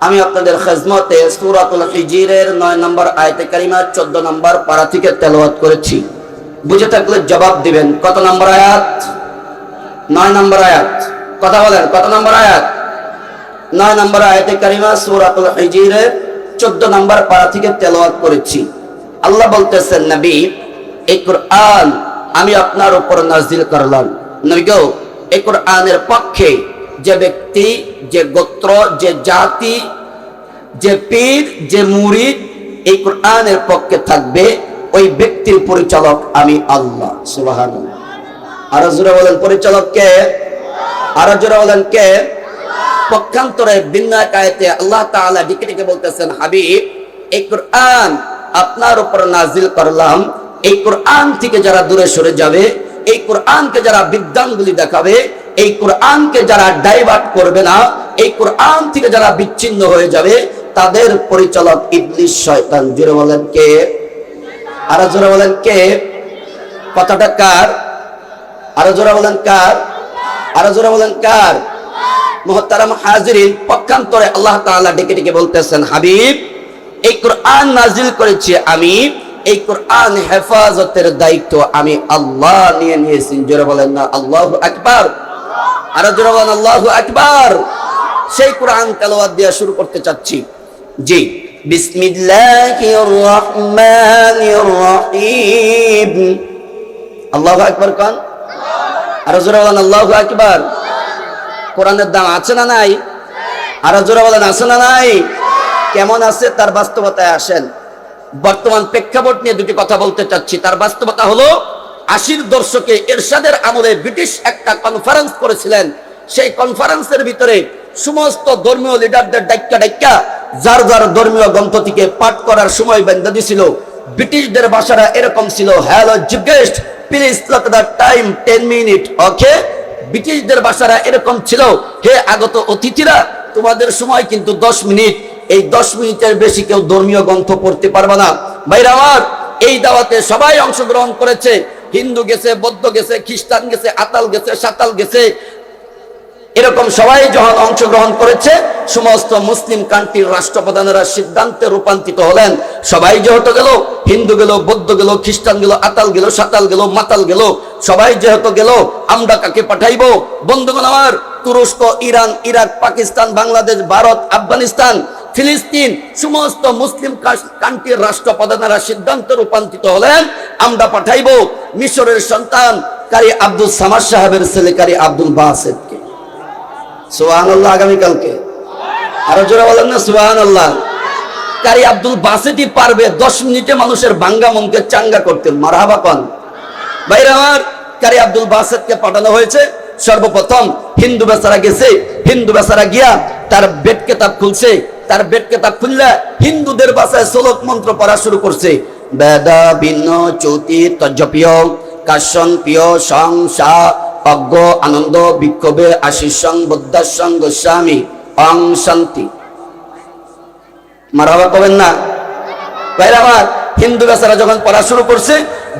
আমি আপনাদের খেজমতে সুরাতুল হিজিরের নয় নম্বর আয়তে কারিমা, চোদ্দ নম্বর পারা থেকে তেলাওয়াত করেছি। বুঝে থাকলে জবাব দিবেন। কত নম্বর আয়াত? নয় নম্বর আয়াত। কথা বলেন, কত নম্বর আয়াত? নয় নম্বর আয়াতে কারিমা, সুরাতুল হিজিরের চোদ্দ নম্বর পারা থেকে তেলাওয়াত করেছি। আল্লাহ বলতেছেন, নবী, এই কোরআন আমি আপনার উপর নাজিল করলাম। নবী গো, এই কোরআনের পক্ষে যে ব্যক্তি, যে গোত্র, যে জাতি, যে পীর, যে মুরিদ, এই কোরআনের পক্ষে থাকবে, ওই ব্যক্তির পরিচালক আমি আল্লাহ সুবাহান আরও জোরে বলেন, পরিচালক কে? আরও জোরে বলেন কে? পক্ষান্তরে বিন্যায় কায়তে আল্লাহ তাআলা ডেকে ডেকে বলতেছেন, হাবিব, এই কোরআন আপনার উপর নাজিল করলাম, এই কোরআন থেকে যারা দূরে সরে যাবে এই কোরআনকে যারা বিদ্যাঙ্গুলি দেখাবে, এই কোরআনকে যারা ডাইভার্ট করবে না, এই কোরআন থেকে যারা বিচ্ছিন্ন হয়ে যাবে, তাদের পরিচালক ইবলিশ শয়তান। জোরে বলেন কে? আরও জোরে বলেন কে? কথাটা কার? আরও জোরে বলেন কার? আরও জোরে বলেন কার? মোহতারাম হাজিরিন, পক্ষান্তরে আল্লাহ তাআলা ডেকে ডেকে বলতেছেন, হাবিব, এই কোরআন নাজিল করেছি আমি এই কোরআন হেফাজতের দায়িত্ব আমি আল্লাহ নিয়ে নিয়েছি। জোরে বলেন না, আল্লাহু আকবার। আরও জোরে বলেন, আল্লাহু আকবার। সেই কোরআন তেলাওয়াত দিয়ে শুরু করতে চাচ্ছি। জি কেমন আছে? তার বাস্তবতায় আসেন। বর্তমান প্রেক্ষাপট নিয়ে দুটি কথা বলতে চাচ্ছি। তার বাস্তবতা হলো, আশির দর্শকে এরশাদের আমলে ব্রিটিশ একটা কনফারেন্স করেছিলেন। সেই কনফারেন্সের ভিতরে সমস্ত ধর্মীয় লিডারদের ডাক্কা ডাক্কা যার যার ধর্মীয় গ্রন্থ থেকে পাঠ করার সময় বেঁধে দিছিল ব্রিটিশদের ভাষারা এরকম ছিল hello guest please the time ten minute okay ব্রিটিশদের ভাষারা এরকম ছিল, হে আগত অতিথিরা, তোমাদের সময় কিন্তু দশ মিনিট। এই দশ মিনিটের বেশি কেউ ধর্মীয় গ্রন্থ পড়তে পারবে না। ভাইরা এই দাওয়াতে সবাই অংশগ্রহণ করেছে। হিন্দু গেছে, বৌদ্ধ গেছে, খ্রিস্টান গেছে, আতাল গেছে, সাতাল গেছে। এরকম সবাই যখন অংশগ্রহণ করেছে, সমস্ত মুসলিম কান্ট্রির রাষ্ট্রপ্রধানেরা সিদ্ধান্তে রূপান্তরিত হলেন। সবাই যেহেতু গেল, হিন্দু গেল, বৌদ্ধ গেল, খ্রিস্টান গেল, আতাল গেল, সাতাল গেল, মাতাল গেল, সবাই যেহেতু গেল, আমরা কাকে পাঠাইবো? বন্ধুগণ আমার, তুরস্ক, ইরান, ইরাক, পাকিস্তান, বাংলাদেশ, ভারত, আফগানিস্তান ফিলিস্তিন সমস্ত মুসলিম কান্ট্রির রাষ্ট্রপ্রধানেরা সিদ্ধান্ত রূপান্তরিত হলেন। আমরা পাঠাইব মিশরের সন্তান কারি আব্দুল সামাদ সাহেবের ছেলে কারি আব্দুল বাসেদকে। সোহান আল্লাহ আগামীকালকে। আরও জোরে বলেন না সোহান আল্লাহ কারি আব্দুল বাসেটি পারবে দশ মিনিটে মানুষের বাঙ্গা মনকে চাঙ্গা করতে। মারহাবা পান বাইরে আমার, কারি আব্দুল বাসেদকে পাঠানো হয়েছে। সর্বপ্রথম হিন্দু বেচারা গেছে, হিন্দু বেচারা গিয়া তার বেদ কেতাব খুলছে, তার বেদ কেতাব খুললে হিন্দুদের ভাষায় শ্লোক মন্ত্র পড়া শুরু করছে। বেদা, ভিন্ন চৌতি তজ্জপ্রিয় কাশন প্রিয় অজ্ঞ, আনন্দ, বিক্ষোভে, আশিসং, বুদ্ধাসং, গোস্বামী, অং, শান্তি। মারাবা কবেন না? আমার হিন্দু বেচারা যখন পড়া শুরু করছে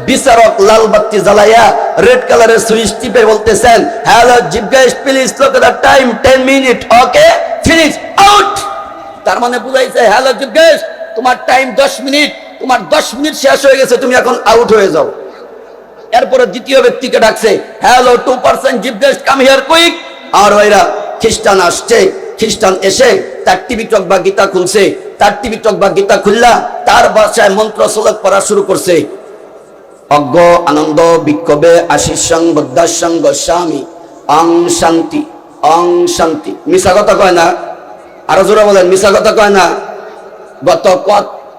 বিচারক লাল বাতি জ্বালাইয়া রেড কালারের সুইচ টিপে বলতেছেন, হ্যালো জিজ্ঞেস please look the time ten minute okay finish out তার মানে বুঝাইছে, হ্যালো জিজ্ঞেস, তোমার টাইম দশ মিনিট তোমার দশ মিনিট শেষ হয়ে গেছে, তুমি এখন আউট হয়ে যাও. এরপরে দ্বিতীয় ব্যক্তিকে ডাকছে, হ্যালো টু পার্সেন্ট জিজ্ঞেস কাম হিয়ার কুইক আর ওইরা, খ্রিস্টান আসছে, খ্রিস্টান এসে তার টিভি টক বা গীতা খুলছে, তার টিভি টক বা গীতা খুললা, তার বাসায় মন্ত্র শ্লোক পড়া শুরু করছে অজ্ঞ, আনন্দ, বিক্ষোভে আশিসং বদ্ধাসং গোস্বামী অং শান্তি অং শান্তি। মিশা কথা কয় না? আরও জোরে বলেন মিশা কথা কয় না? গত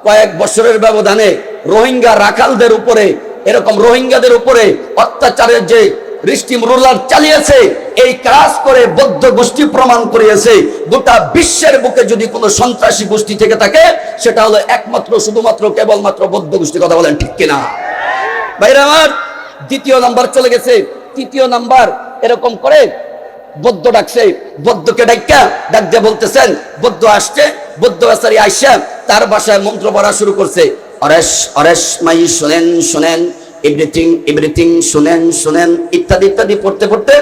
কয়েক বছরের ব্যবধানে রোহিঙ্গা রাখালদের উপরে, এরকম রোহিঙ্গাদের উপরে অত্যাচারের যে রিস্টিম রুলার চালিয়েছে, এই কাজ করে বৌদ্ধ গোষ্ঠী প্রমাণ করিয়েছে, গোটা বিশ্বের বুকে যদি কোনো সন্ত্রাসী গোষ্ঠী থেকে থাকে, সেটা হলো একমাত্র, শুধুমাত্র, কেবলমাত্র বৌদ্ধ গোষ্ঠী কথা বলেন, ঠিক কিনা? বাইরে আমার, দ্বিতীয় নাম্বার চলে গেছে। তৃতীয় নাম্বার এরকম করে বৌদ্ধ ডাকছে। বৌদ্ধকে ডাক্কা ডাক দিয়ে বলতেছেন, বৌদ্ধ আসছে, বৌদ্ধ আচারি আইসা তার বাসায় মন্ত্র পড়া শুরু করছে। অরেশ অরেশ মাই, শোনেন শোনেন এভরিথিং এভরিথিং শুনেন শুনেন, ইত্যাদি ইত্যাদি পড়তে পড়তে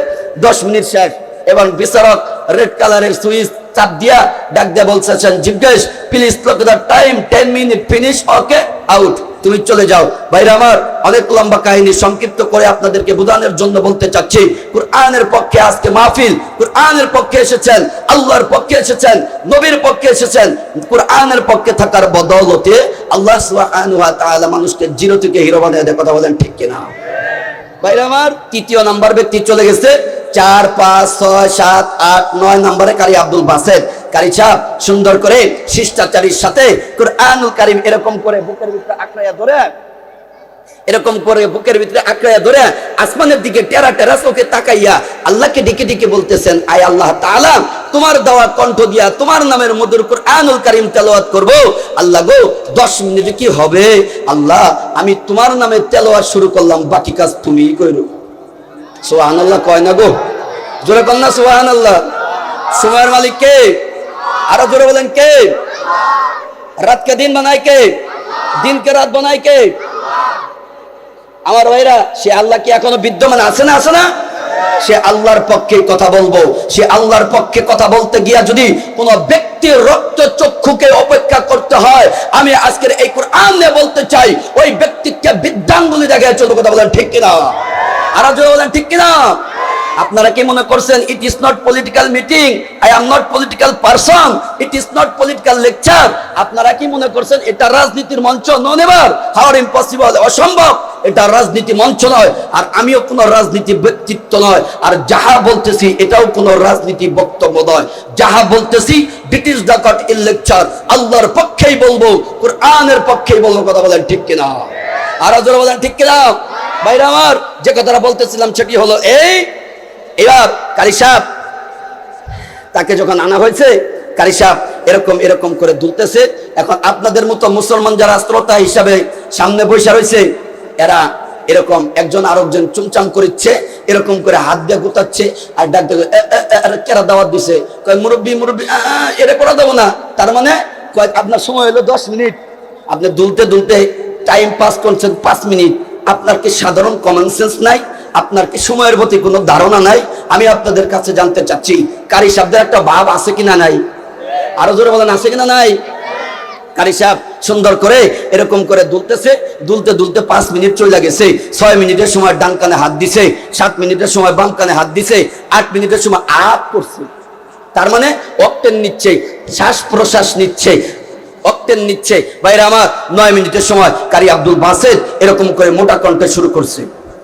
দশ মিনিট শেষ। এবং বিচারক রেড কালারের সুইচ চাপ দিয়া ডাক দিয়া বলতেছেন, জিজ্ঞেস please look the time ten minute finish okay out তুমি চলে যাও। ভাইরা আমার অনেক লম্বা কাহিনী সংক্ষিপ্ত করে আপনাদেরকে বোঝানোর জন্য বলতে চাচ্ছি। কুরআনের পক্ষে আজকে মাহফিল, কুরআনের পক্ষে এসেছেন, আল্লাহর পক্ষে এসেছেন, নবীর পক্ষে এসেছেন। কুরআনের পক্ষে থাকার বদৌলতে আল্লাহ তাআলা মানুষকে জিরো থেকে হিরো বানিয়ে দেয়, কথা বলেন ঠিক কিনা? ভাইরা আমার তৃতীয় নাম্বার ব্যক্তি চলে গেছে। চার, পাঁচ, ছয়, সাত, আট, নয় নম্বরে কারি আব্দুল বাসেদ। কারি সাহেব সুন্দর করে শিষ্টাচারীর সাথে কুরআনুল কারিম এরকম করে বুকের ভিতরে আঁকড়াইয়া ধরে, এরকম করে বুকের ভিতরে আঁকড়াইয়া ধরে আসমানের দিকে টেরা টেরা চোখে তাকাইয়া আল্লাহকে ডেকে ডেকে বলতেছেন, আয় আল্লাহ তাআলা, তোমার দেওয়া কণ্ঠ দিয়া তোমার নামের মধুর কুরআনুল কারিম তেলাওয়াত করব। আল্লাহ গো 10 মিনিটে কি হবে? আল্লাহ, আমি তোমার নামে তেলাওয়াত শুরু করলাম, বাকি কাজ তুমিই কইরো সুবহানাল্লাহ কয় না গো? জোরে কন না সুবহানাল্লাহ। সময়ের মালিক কে? আরও জোরে বলেন কে? রাতকে দিন বানায় কে? দিনকে রাত বানায় কে? আমার ভাইরা, সে আল্লাহ কি এখনও বিদ্যমান আছে না আছে না? সে আল্লাহর পক্ষে কথা বলব। সে আল্লাহর পক্ষে কথা বলতে গিয়া যদি কোন ব্যক্তির রক্ত চক্ষুকে অপেক্ষা করতে হয়, আমি আজকের এই কোরআন বলতে চাই, ওই ব্যক্তিকে বিদ্যাঙ্গুলি দেখায় চলতে কথা বলেন ঠিক কিনা? আর বলেন ঠিক কিনা? আপনারা কি মনে করছেন it is not political meeting I am not political person it is not political lecture আপনারা কি মনে করছেন, এটা রাজনীতির মঞ্চ নন এবার হাওয়ার ইম্পসিবল অসম্ভব এটা রাজনীতি মঞ্চ নয়, আর আমিও কোনো রাজনীতি ব্যক্তিত্ব নয়, আর যাহা বলতেছি, এটাও কোনো রাজনীতি বক্তব্য নয়। যাহা বলতেছি ব্রিটিশ ডাকট ইন লেকচার আল্লাহর পক্ষেই বলব, কোরআনের পক্ষেই বলব, কথা বলেন ঠিক কিনা? আর বলেন, ঠিক কিনা? বাইরে আমার, যে কথাটা বলতেছিলাম, সেটি হলো এই এবার কারি তাকে যখন আনা হয়েছে সাহেব এরকম এরকম করে দুলতেছে। এখন আপনাদের মতো মুসলমান যারা শ্রোতা হিসাবে সামনে বসে রয়েছে, এরা এরকম একজন আরেকজন চুমচাম করিচ্ছে, এরকম করে হাত দিয়ে গুতাচ্ছে আর ডাক কেরা দাওয়াত দিছে? কয়, মুরব্বী মুরব্বী এরা করা দেবো না। তার মানে কয়, আপনার সময় হলো দশ মিনিট। আপনি দুলতে দুলতে টাইম পাস করছেন পাঁচ মিনিট। আপনার কি সাধারণ কমন সেন্স নাই? আপনার কি সময়ের প্রতি কোনো ধারণা নাই? আমি আপনাদের কাছে জানতে চাচ্ছি, কারি শব্দের একটা ভাব আছে কিনা নাই? আরও জোরে বলেন, আছে কিনা নাই? কারি সাহেব সুন্দর করে এরকম করে দুলতেছে, দুলতে দুলতে পাঁচ মিনিট চলে গেছে। ছয় মিনিটের সময় ডান কানে হাত দিছে, সাত মিনিটের সময় বাম কানে হাত দিছে, আট মিনিটের সময় আপ করছে। তার মানে অক্টেন নিচ্ছে, শ্বাস প্রশ্বাস নিচ্ছে, অক্টেন নিচ্ছে। বাইরে আমার, নয় মিনিটের সময় কারি আব্দুল বাসেদ এরকম করে মোটা কণ্ঠে শুরু করছে।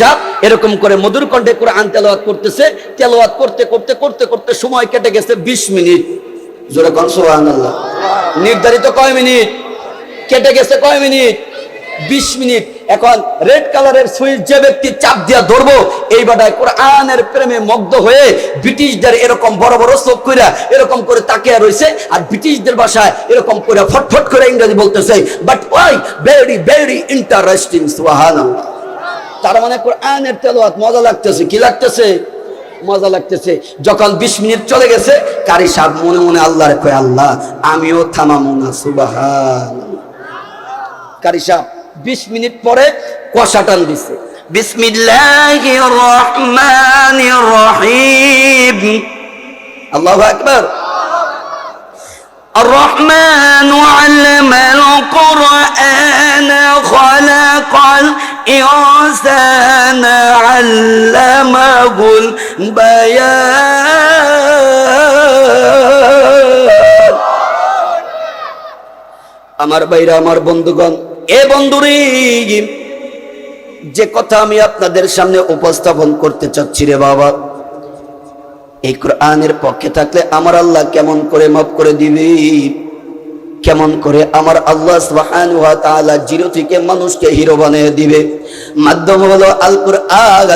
কারি এরকম করে মধুর কণ্ঠে কোরআন তেলাওয়াত করতেছে, তেলাওয়াত করতে করতে করতে করতে সময় কেটে গেছে 20 মিনিট। জোরে কোন নির্ধারিত কয় মিনিট? কেটে গেছে কয় মিনিট? 20 মিনিট। এখন রেড কালারের সুইচ যে ব্যক্তি চাপ দিয়া ধরবো, এই বাটায় কোরআনের প্রেমে মগ্ধ হয়ে ব্রিটিশদের এরকম বড় বড় চোখ কইরা এরকম করে তাকিয়ে রইছে, আর ব্রিটিশদের ভাষায় এরকম করে ফটফট করে ইংরেজি বলতেছে but why very very interesting সুবহানাল্লাহ? তার মানে কোরআনের তেলাওয়াত মজা লাগতেছে কি লাগতেছে মজা লাগতেছে যখন 20 মিনিট চলে গেছে কারি সাহেব মনে মনে আল্লাহরে কয় আল্লাহ আমিও থামামু না সুবহান কারি সাহেব 20 মিনিট পরে কষা টান দিছে বিসমিল্লাহির রহমানির রহিম আল্লাহু আকবার الرحمن علم القرآن خلق الإنسان علمه البيان আমার বাইরে আমার বন্ধুগণ এ বন্ধুরি যে কথা আমি আপনাদের সামনে উপস্থাপন করতে চাচ্ছি রে বাবা এই কোরআনের পক্ষে থাকলে আমার আল্লাহ কেমন করে মাফ করে দিবে কেমন করে আমার আল্লাহ তাআলা জিরো থেকে মানুষকে হিরো বানিয়ে দিবে? মাধ্যম হলো আল কুরআন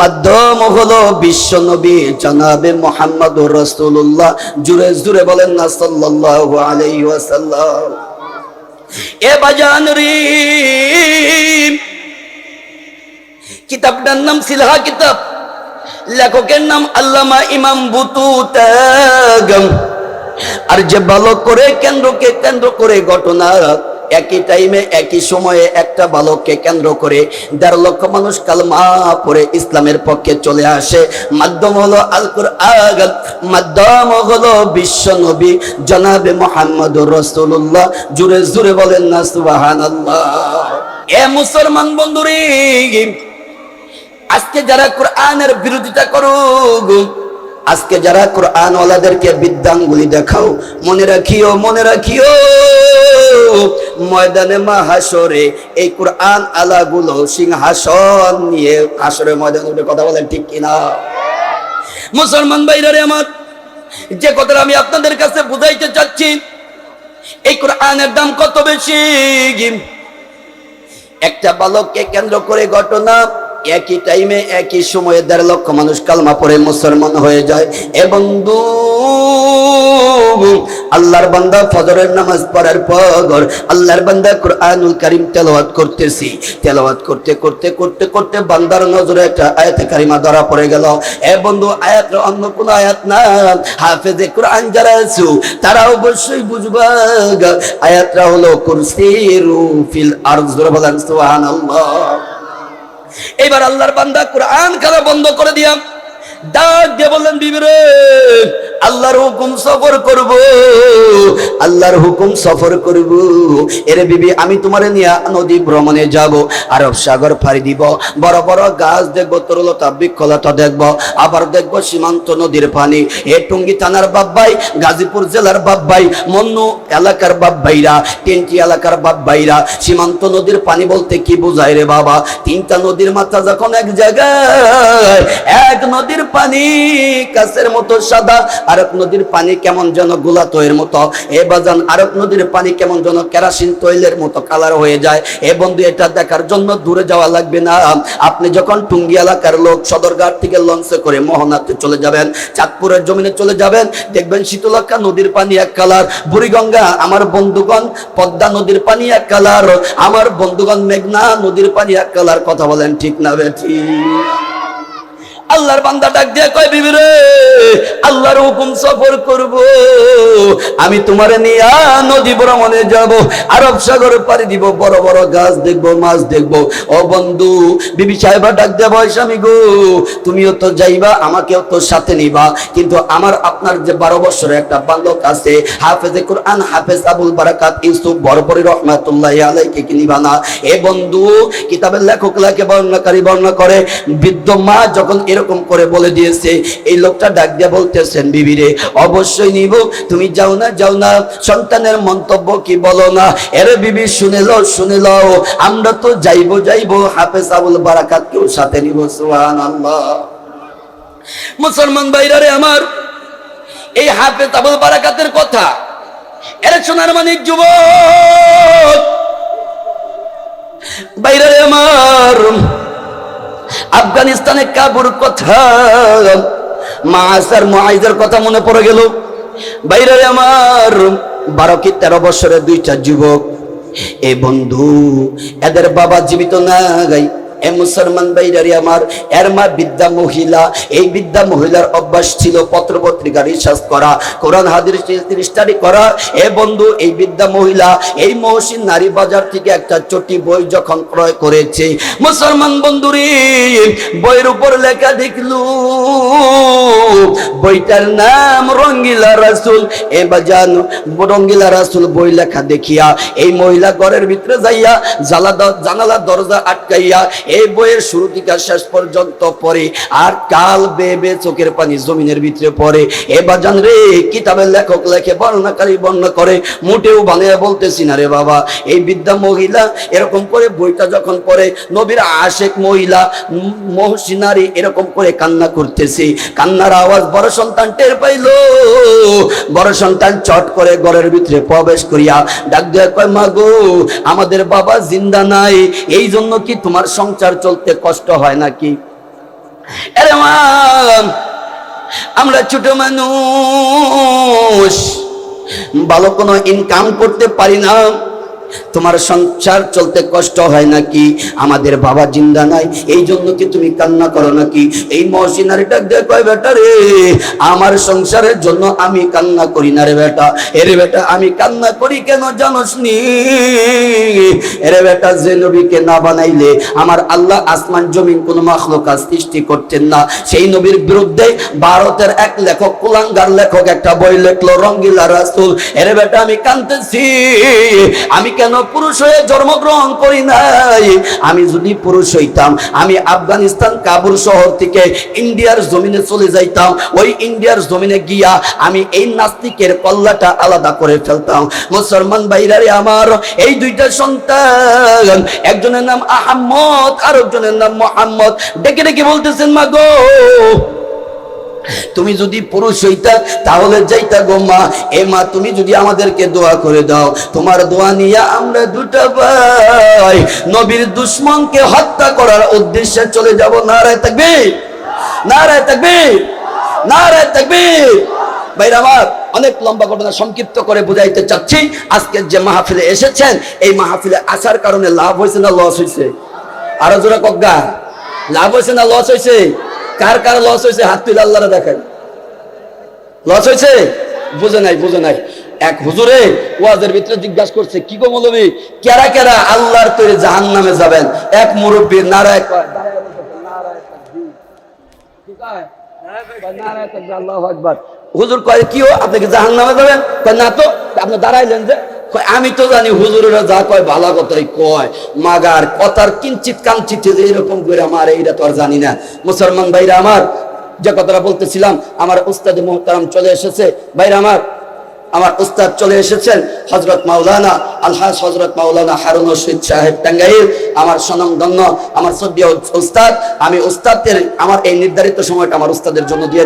মাধ্যম হলো বিশ্ব নবী জনাবে মুহাম্মদুর রাসূলুল্লাহ। জুরে জুরে বলেন না, সাল্লাল্লাহু আলাইহি ওয়াসাল্লাম। এ বাজান রে কিতাবটার নাম সিলহা কিতাব। লেখকের নাম আল্লামা ইমাম বুতুতাগম। আর যে ভালো করে কেন্দ্রকে কেন্দ্র করে ঘটনা একই টাইমে একই সময়ে একটা বালককে কেন্দ্র করে দেড় লক্ষ মানুষ কালমা পড়ে ইসলামের পক্ষে চলে আসে। মাধ্যম হলো আল কুরআন মাধ্যম হলো বিশ্ব নবী জনাবে মোহাম্মদুর রাসূলুল্লাহ। জুরে জুরে বলেন না, সুবহানাল্লাহ। এ মুসলমান বন্ধুরে, আজকে যারা কোরআনের বিরোধিতা করুক আজকে যারা কোরআন ওয়ালাদেরকে বিদ্যাঙ্গুলি দেখাও, মনে রাখিও মনে রাখিও। ময়দানে মাহাসরে এই কোরআন আলাগুলো সিংহাসন নিয়ে হাসরে ময়দান উঠে কথা বলেন ঠিক কিনা? মুসলমান ভাইরারে আমার, যে কথাটা আমি আপনাদের কাছে বুঝাইতে চাচ্ছি, এই কোরআনের দাম কত বেশি? একটা বালককে কেন্দ্র করে ঘটনা একই টাইমে একই সময়ে দেড় লক্ষ মানুষ কালমা পড়ে মুসলমান হয়ে যায়। এবং আল্লাহর বান্দা ফজরের নামাজ পড়ার পর আল্লাহর বান্দা কোরআনুল করতেছি। করতে করতে করতে করতে বান্দার নজরে একটা আয়াতে কারিমা ধরা পড়ে গেল। এ বন্ধু আয়াত অন্য কোন আয়াত না। হাফেজে কোরআন যারা আছো, তারা অবশ্যই বুঝবা আয়াতটা হলো কুরসিরু ফিল আরজ বলেন সুবহানাল্লাহ। এবার আল্লাহর বান্দা কোরআন খেলা বন্ধ করে দিয়াম ডাক দিয়ে বললেন বিবিরে আল্লাহর হুকুম সফর করব, আল্লাহর হুকুম সফর করব। এরে বিবি, আমি তোমারে নিয়ে নদী ভ্রমণে যাব, আরব সাগর ফাড়ি দিব, বড় বড় গাছ দেখব, তরলতা বৃক্ষলতা দেখব, আবার দেখব সীমান্ত নদীর পানি। এ টুঙ্গি থানার বাব্বাই গাজীপুর জেলার বাব্বাই মন্নু এলাকার বাব্বাইরা তিনটি এলাকার বাব্বাইরা সীমান্ত নদীর পানি বলতে কি বোঝায় রে বাবা? তিনটা নদীর মাথা যখন এক জায়গায়, এক নদীর পানি কাছের মতো সাদা। আরেক নদীর পানি কেমন যেন গোলা তৈর মতো। এ বাজান, আরেক নদীর পানি কেমন যেন কেরাসিন তৈলের মতো কালার হয়ে যায়। এ বন্ধু, এটা দেখার জন্য দূরে যাওয়া লাগবে না। আপনি যখন টুঙ্গি এলাকার লোক সদরঘাট থেকে লঞ্চে করে মোহনাতে চলে যাবেন, চাঁদপুরের জমিনে চলে যাবেন, দেখবেন শীতলক্ষা নদীর পানি এক কালার। বুড়িগঙ্গা, আমার বন্ধুগণ, পদ্মা নদীর পানি এক কালার। আমার বন্ধুগণ, মেঘনা নদীর পানি এক কালার। কথা বলেন ঠিক না বেঠি আল্লাহর বান্দা ডাক দিয়ে কয়, বিবি রে, আল্লাহর হুকুম সফর করব। আমি তোমারে নিয়ে নদী ভ্রমণে যাব, আরব সাগর পাড়ি দিব, বড় বড় গাছ দেখব, মাছ দেখব। ও বন্ধু, বিবি সাহেবা ডাক দিয়ে বয়স আমি গো, তুমিও তো যাইবা, আমাকেও তো সাথে নিবা। কিন্তু আমার আপনার যে বারো বছরের একটা বালক আছে, হাফেজে কোরআন, হাফেজ আবুল বারাকাত ইউসুফ বরপরি রহমাতুল্লাহ আলাইকে কি নিবা না? এ বন্ধু, কিতাবের লেখক লেখে বর্ণনাকারী বর্ণনা করে, বৃদ্ধ মা যখন এরকম করে বলে দিয়েছে। এই লোকটা ডাক দিয়ে বলতেছেন, বিবিরে, অবশ্যই নিব। তুমি যাও না যাও না। সন্তানের মন্তব্য কি বলো না? এর বিবি, শুনে লও শুনে লও। আমরা তো যাইবো যাইবো। হাফেজ আবুল বারাকাত কেউ সাথে নিব, সুবহানাল্লাহ। মুসলমান ভাইরারে আমার, এই হাফেজ আবুল বারাকাতের কথা, এর শোনার মানিক যুবক। বাইরে আমার আফগানিস্তানে কাবুর কথা। মাসার মাইদের কথা মনে পড়ে গেল। বাইরে আমার বারো কি তেরো বছরের দুইটা যুবক। এ বন্ধু, এদের বাবা জীবিত না গাই। এ মুসলমান ভাইরারি আমার, এর মা বিদ্যা মহিলা। এই বিদ্যা মহিলার অভ্যাস ছিল পত্র পত্রিকা রিসার্চ করা, কোরআন হাদির স্টাডি করা। এ বন্ধু, এই বিদ্যা মহিলা, এই মহসিন নারী বাজার থেকে একটা চটি বই যখন ক্রয় করেছে, মুসলমান বন্ধুরে, বইয়ের উপর লেখা দেখলু, বইটার নাম রঙ্গিলা রাসুল। এ বাজান, রঙ্গিলা রাসুল বই লেখা দেখিয়া, এই মহিলা ঘরের ভিতরে যাইয়া জালা জানালা দরজা আটকাইয়া এই বইয়ের শুরু থেকে শেষ পর্যন্ত পড়ে, আর কাল বে বে চোখের পানি জমিনের ভিতরে পড়ে। এ বাজান রে, কিতাবের লেখক লেখে বর্ণাকারী বর্ণনা করে, মোটেও বানিয়ে বলতেছি না রে বাবা। এই বিদ্যা মহিলা এরকম করে বইটা যখন পড়ে, নবীর আশেক মহিলা মহসিনারি এরকম করে কান্না করতেছে। কান্নার আওয়াজ বড় সন্তান টের পাইল। বড় সন্তান চট করে ঘরের ভিতরে প্রবেশ করিয়া ডাক দেয়া কয়, মা গো, আমাদের বাবা জিন্দা নাই। এই জন্য কি তোমার সংসার চলতে কষ্ট হয় নাকি? আমরা ছোট মানুষ ভালো কোনো ইনকাম করতে পারি না। তোমার সংসার চলতে কষ্ট হয় নাকি? আমাদের বাবা জিন্দা নাই, এই জন্য কি তুমি কান্না করো নাকি? এই মহসিনারি ডাক কয়, বেটা রে, আমার সংসারের জন্য আমি কান্না করি না রে বেটা। এরে বেটা, আমি কান্না করি কেন জানোস নি? এরে বেটা, যে নবীকে না বানাইলে আমার আল্লাহ আসমান, জমিন কোন মাখলুকা সৃষ্টি করতেন না। সেই নবীর বিরুদ্ধে ভারতের এক লেখক, কুলাঙ্গার লেখক একটা বই লেখলো, রঙ্গিলা রাসুল, এরে বেটা, আমি কানতেছি আমি কেন পুরুষ হয়ে জন্মগ্রহণ করি নাই? আমি যদি পুরুষ হইতাম, আমি আফগানিস্তান কাবুল শহর থেকে ইন্ডিয়ার জমিনে চলে যাইতাম। ওই ইন্ডিয়ার জমিনে গিয়া আমি এই নাস্তিকের কল্লাটা আলাদা করে ফেলতাম। মুসলমান ভাইরারে আমার, এই দুইটা সন্তান, একজনের নাম আহম্মদ আর একজনের নাম মোহাম্মদ। ডেকে ডেকে বলতেছেন মা গো তুমি যদি পুরুষ হইতা, তাহলে যাইতা গো মা। এ মা, তুমি যদি আমাদেরকে দোয়া করে দাও, তোমার দোয়া নিয়ে আমরা দুটা ভাই নবীর দুশ্মনকে হত্যা করার উদ্দেশ্যে চলে যাব। নারায় থাকবে নারায় থাকবে নারায় থাকবে ভাইরা আমার, অনেক লম্বা ঘটনা সংক্ষিপ্ত করে বুঝাইতে চাচ্ছি। আজকের যে মাহফিলে এসেছেন, এই মাহফিলে আসার কারণে লাভ হয়েছে না লস হয়েছে আরও জোরে কজ্ঞা। লাভ হয়েছে না লস হয়েছে কার কার লস হয়েছে, হাত তুলে আল্লাহরা দেখেন লস হয়েছে? বুঝে নাই বুঝে নাই। এক হুজুরে ওয়াজের ভিতরে জিজ্ঞাসা করছে, কি গো মৌলবী, কেরা কেরা আল্লাহর তৈরি জাহান নামে যাবেন? এক মুরব্বীর নারায়। হুজুর কয়, কি আপনি কি জাহান নামে যাবেন না তো, আপনি দাঁড়াইলেন যে। আমি তো জানি হুজুরেরা যা কয়, ভালো কথাই কয়। মাগার কথার কিঞ্চিত কাঞ্চিত যে এরকম করে আমার, এইটা তো আর জানি না। মুসলমান ভাইরা আমার, যে কথাটা বলতেছিলাম, আমার উস্তাদ মোহতারাম চলে এসেছে। ভাইরা আমার আমার উস্তাদ চলে এসেছেন হজরত মাওলানা আলহাজ হজরত মাওলানা হারুন রশিদ সাহেব টাঙ্গাইল। আমার সনমধন্য আমার সদ্য উস্তাদ, আমি উস্তাদের আমার এই নির্ধারিত সময়টা আমার উস্তাদের জন্য দিয়ে